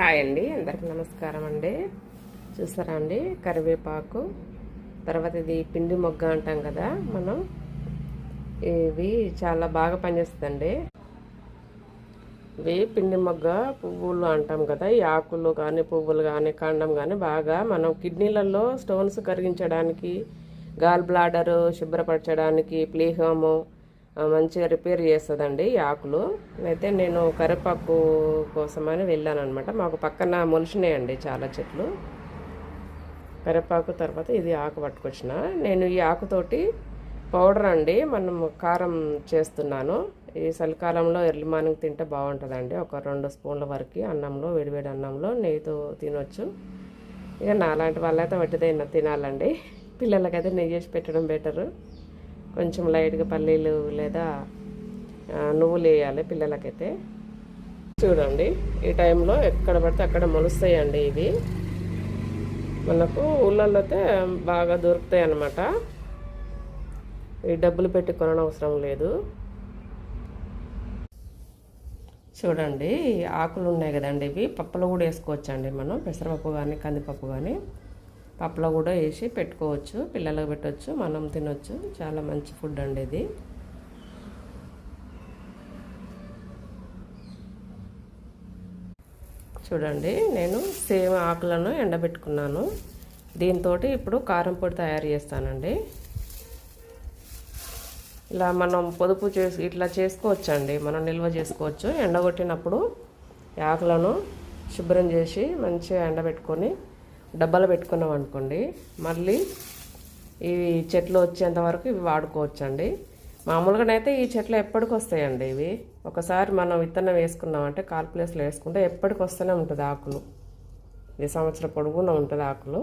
Hi అండి అందరికి నమస్కారం అండి. చూసారా అండి కరివేపాకు తర్వాత ఇది పిండి మొగ్గ అంటాం కదా మనం. ఇవి చాలా బాగా పనిచేస్తుందండి. ఇవి పిండి మొగ్గ పువ్వులు అంటాం కదా ఈ ఆకులు కానీ పువ్వులు కానీ కాండం కానీ బాగా మనం కిడ్నీలలో స్టోన్స్ కరిగించడానికి గాల్ బ్లాడరు శుభ్రపరచడానికి ప్లీహము మంచిగా రిపేర్ చేస్తుందండి ఈ ఆకులు. అయితే నేను కరివేపాకు కోసమని వెళ్ళాను అనమాట మాకు పక్కన మొలిచినాయండి చాలా చెట్లు. కరివేపాకు తర్వాత ఇది ఆకు పట్టుకొచ్చిన. నేను ఈ ఆకుతోటి పౌడర్ అండి మనం కారం చేస్తున్నాను. ఈ చలికాలంలో ఎర్లీ మార్నింగ్ తింటే బాగుంటుందండి. ఒక రెండు స్పూన్ల వరకు అన్నంలో వేడివేడి అన్నంలో నెయ్యితో తినొచ్చు. ఇక నాలాంటి వాళ్ళైతే వట్టిదైనా తినాలండి. పిల్లలకైతే నెయ్యి చేసి పెట్టడం బెటరు. కొంచెం లైట్గా పల్లీలు లేదా నువ్వులు వేయాలి పిల్లలకైతే. చూడండి ఈ టైంలో ఎక్కడ పడితే అక్కడ మొలుస్తాయండి ఇవి. మనకు ఊళ్ళల్లో అయితే బాగా దొరుకుతాయి అన్నమాట ఈ డబ్బులు పెట్టి కొనవసరం లేదు. చూడండి ఆకులు ఉన్నాయి కదండి ఇవి. పప్పులో కూడా వేసుకోవచ్చండి మనం. పెసరపప్పు కానీ కందిపప్పు కానీ పప్పులో కూడా వేసి పెట్టుకోవచ్చు పిల్లలకు పెట్టవచ్చు మనం తినొచ్చు. చాలా మంచి ఫుడ్ అండి ఇది. చూడండి నేను సేమ్ ఆకులను ఎండబెట్టుకున్నాను. దీంతో ఇప్పుడు కారం పొడి తయారు చేస్తానండి. ఇలా మనం పొదుపు చేసి ఇట్లా చేసుకోవచ్చండి. మనం నిల్వ చేసుకోవచ్చు. ఎండగొట్టినప్పుడు ఆకులను శుభ్రం చేసి మంచిగా ఎండబెట్టుకొని డబ్బాలో పెట్టుకున్నాం అనుకోండి మళ్ళీ ఇవి చెట్లు వచ్చేంత వరకు ఇవి వాడుకోవచ్చండి. మామూలుగానైతే ఈ చెట్లు ఎప్పటికి వస్తాయండి ఇవి. ఒకసారి మనం విత్తనం వేసుకున్నామంటే కాల్ ప్లేస్లో వేసుకుంటే ఎప్పటికి వస్తూనే ఉంటుంది ఆకులు. ఈ సంవత్సరం పొడుగున ఉంటుంది ఆకులు.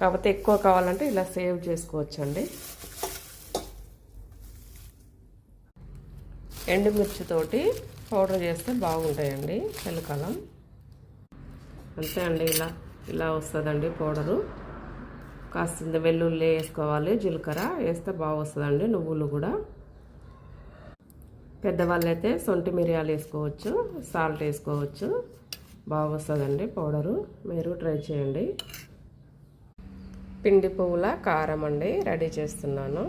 కాకపోతే ఎక్కువ కావాలంటే ఇలా సేవ్ చేసుకోవచ్చండి. ఎండుమిర్చితోటి పౌడర్ చేస్తే బాగుంటాయండి చలికాలం. అంతే అండి ఇలా. ఇలా వస్తుందండి పౌడరు. కాస్త వెల్లుల్లి వేసుకోవాలి జీలకర్ర వేస్తే బాగా వస్తుందండి నువ్వులు కూడా. పెద్దవాళ్ళు అయితే సొంటి మిరియాలు వేసుకోవచ్చు సాల్ట్ వేసుకోవచ్చు బాగా వస్తుందండి పౌడరు. మీరు ట్రై చేయండి. పిండి పువ్వుల కారం అండి రెడీ చేస్తున్నాను.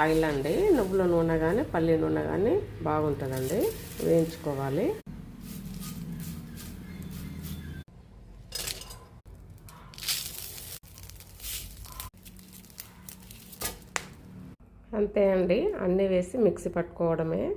ఆయిల్ అండి నువ్వుల నూనె కానీ పల్లి నూనె కానీ బాగుంటుందండి వేయించుకోవాలి. అంతే అండి. అన్నీ వేసి మిక్సీ పట్టుకోవడమే.